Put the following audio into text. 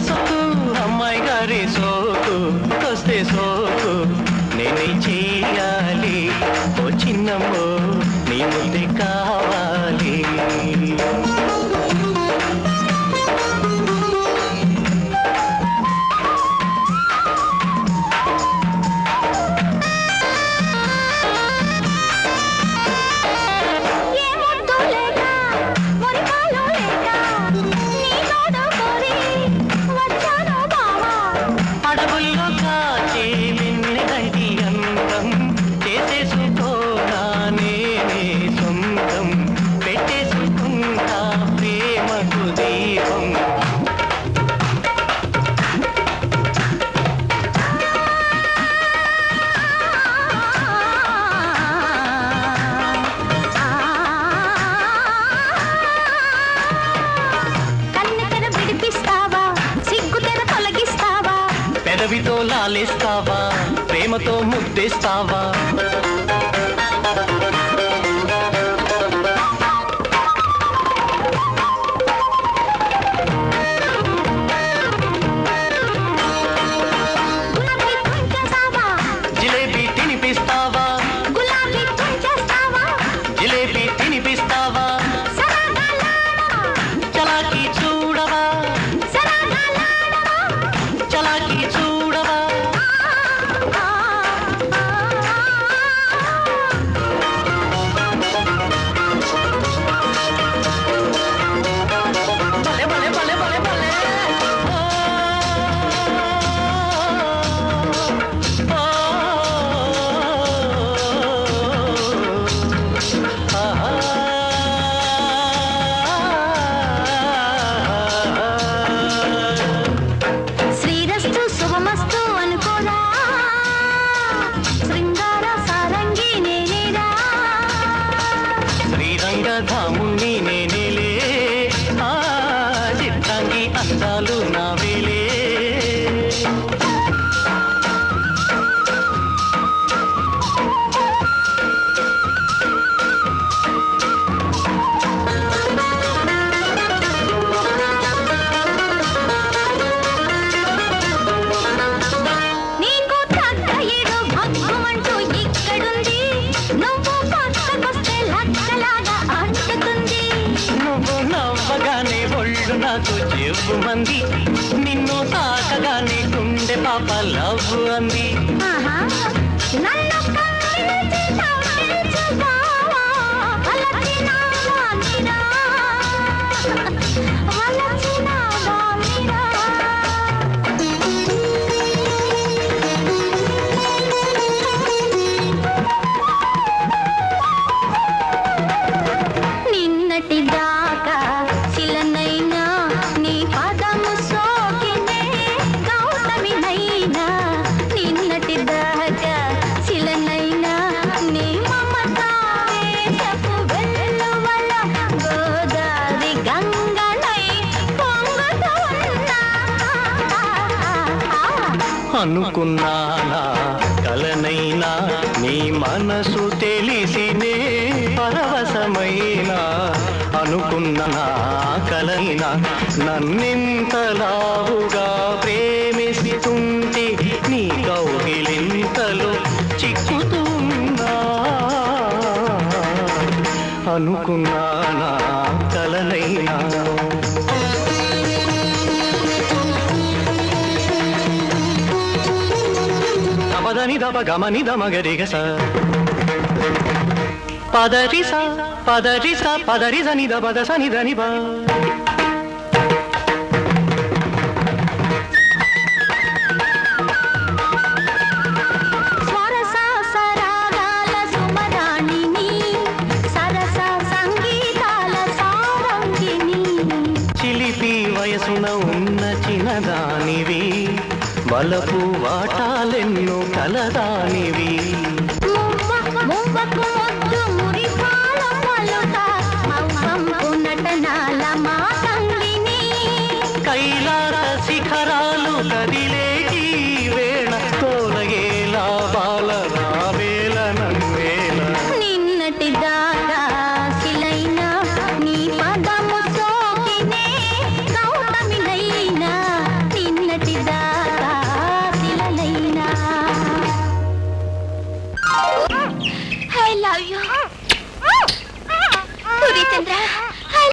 సోకు అమ్మాయి గారి సోకు వస్తే సోకు నేనే చేయాలి ఓ చిన్నమ్మో నీ ముందే కావాలి. పెదవితో లాలేస్తావా? ప్రేమతో ముద్దేస్తావా? ধাম నువ్వు నవ్వగానే ఒళ్ళు నాకు చెవు మంది నిన్ను తాకగానే గుండె పాప లవ్ అంది. అనుకున్నానా? కలనైనా నీ మనసు తెలిసినే పరవశమైనా? అనుకున్నా కలైనా నన్నెంతలావుగా ప్రేమిస్తుంటే నీ కౌగిలింతలో చిక్కుతున్నా అనుకున్నానా? కలనైనా గమని దమ గమని దమ గరిగ స పదరి స పదరి స పదరి స నిద పద స నిద నిబ ఉన్న చిన్నదానివి. వలపు వాటాలెన్నో కలదానివి.